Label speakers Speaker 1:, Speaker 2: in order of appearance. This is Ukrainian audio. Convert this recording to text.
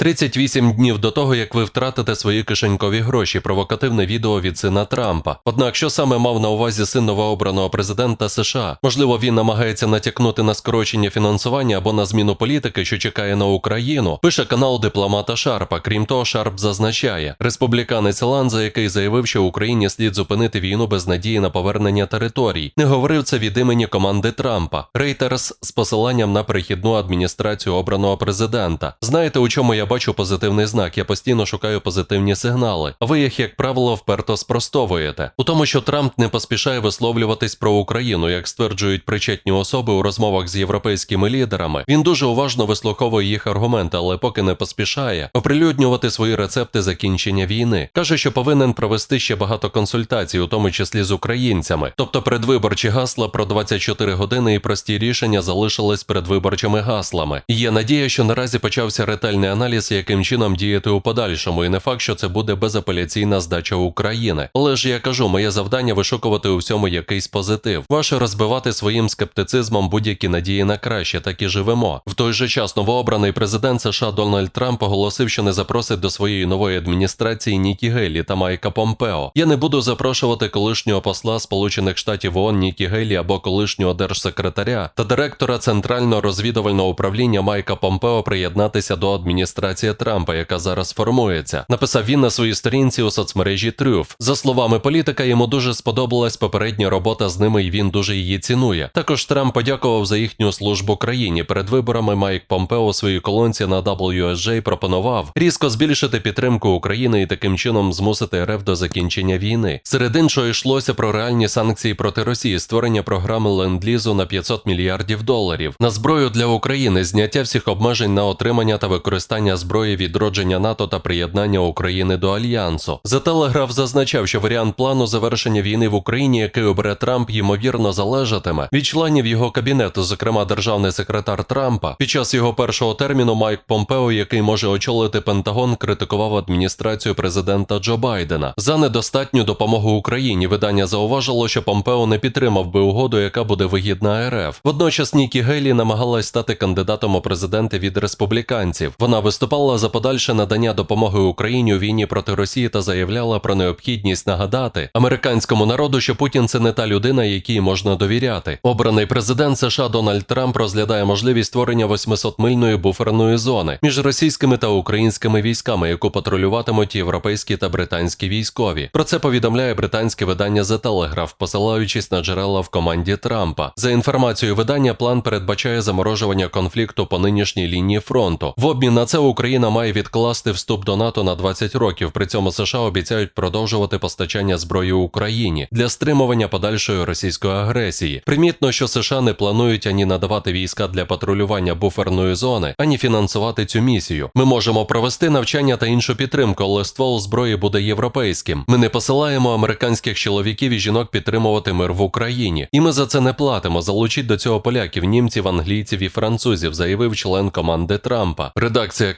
Speaker 1: 38 днів до того, як ви втратите свої кишенькові гроші, провокативне відео від сина Трампа. Однак, що саме мав на увазі син новообраного президента США? Можливо, він намагається натякнути на скорочення фінансування або на зміну політики, що чекає на Україну. Пише канал дипломата Шарпа. Крім того, Шарп зазначає, республіканець Ланза, який заявив, що Україні слід зупинити війну без надії на повернення територій, не говорив це від імені команди Трампа. Рейтерс з посиланням на перехідну адміністрацію обраного президента. Знаєте, у чому я бачу позитивний знак? Я постійно шукаю позитивні сигнали. Ви їх, як правило, вперто спростовуєте. У тому, що Трамп не поспішає висловлюватись про Україну, як стверджують причетні особи у розмовах з європейськими лідерами. Він дуже уважно вислуховує їх аргументи, але поки не поспішає оприлюднювати свої рецепти закінчення війни. Каже, що повинен провести ще багато консультацій, у тому числі з українцями. Тобто передвиборчі гасла про 24 години і прості рішення залишились передвиборчими гаслами. Є надія, що наразі почався ретельний аналіз, яким чином діяти у подальшому, і не факт, що це буде безапеляційна здача України. Але ж я кажу, моє завдання вишукувати у всьому якийсь позитив. Ваше розбивати своїм скептицизмом будь-які надії на краще, так і живемо. В той же час новообраний президент США Дональд Трамп оголосив, що не запросить до своєї нової адміністрації Нікі Гейлі та Майка Помпео. Я не буду запрошувати колишнього посла Сполучених Штатів ООН Нікі Гейлі або колишнього держсекретаря та директора центрального розвідувального управління Майка Помпео приєднатися до адміністрації Трампа, яка зараз формується. Написав він на своїй сторінці у соцмережі Трюф. За словами політика, йому дуже сподобалась попередня робота з ними, і він дуже її цінує. Також Трамп подякував за їхню службу країні. Перед виборами Майк Помпео у своїй колонці на WSJ пропонував різко збільшити підтримку України і таким чином змусити РФ до закінчення війни. Серед іншого йшлося про реальні санкції проти Росії, створення програми ленд-лізу на 500 мільярдів доларів, на зброю для України, зняття всіх обмежень на отримання та використання зброї відродження НАТО та приєднання України до альянсу. За телеграф зазначав, що варіант плану завершення війни в Україні, який обере Трамп, ймовірно залежатиме від членів його кабінету, зокрема державний секретар Трампа. Під час його першого терміну Майк Помпео, який може очолити Пентагон, критикував адміністрацію президента Джо Байдена за недостатню допомогу Україні. Видання зауважило, що Помпео не підтримав би угоду, яка буде вигідна РФ. Водночас Нікі Гейлі намагалась стати кандидатом у президенти від республіканців. Вона виступала за подальше надання допомоги Україні у війні проти Росії та заявляла про необхідність нагадати американському народу, що Путін це не та людина, якій можна довіряти. Обраний президент США Дональд Трамп розглядає можливість створення 800-мильної буферної зони між російськими та українськими військами, яку патрулюватимуть європейські та британські військові. Про це повідомляє британське видання The Telegraph, посилаючись на джерела в команді Трампа. За інформацією видання, план передбачає заморожування конфлікту по нинішній лінії фронту. В обмін на це Україна має відкласти вступ до НАТО на 20 років. При цьому США обіцяють продовжувати постачання зброї Україні для стримування подальшої російської агресії. Примітно, що США не планують ані надавати війська для патрулювання буферної зони, ані фінансувати цю місію. Ми можемо провести навчання та іншу підтримку, але ствол зброї буде європейським. Ми не посилаємо американських чоловіків і жінок підтримувати мир в Україні, і ми за це не платимо. Залучіть до цього поляків, німців, англійців і французів, заявив член команди Трампа. Редакція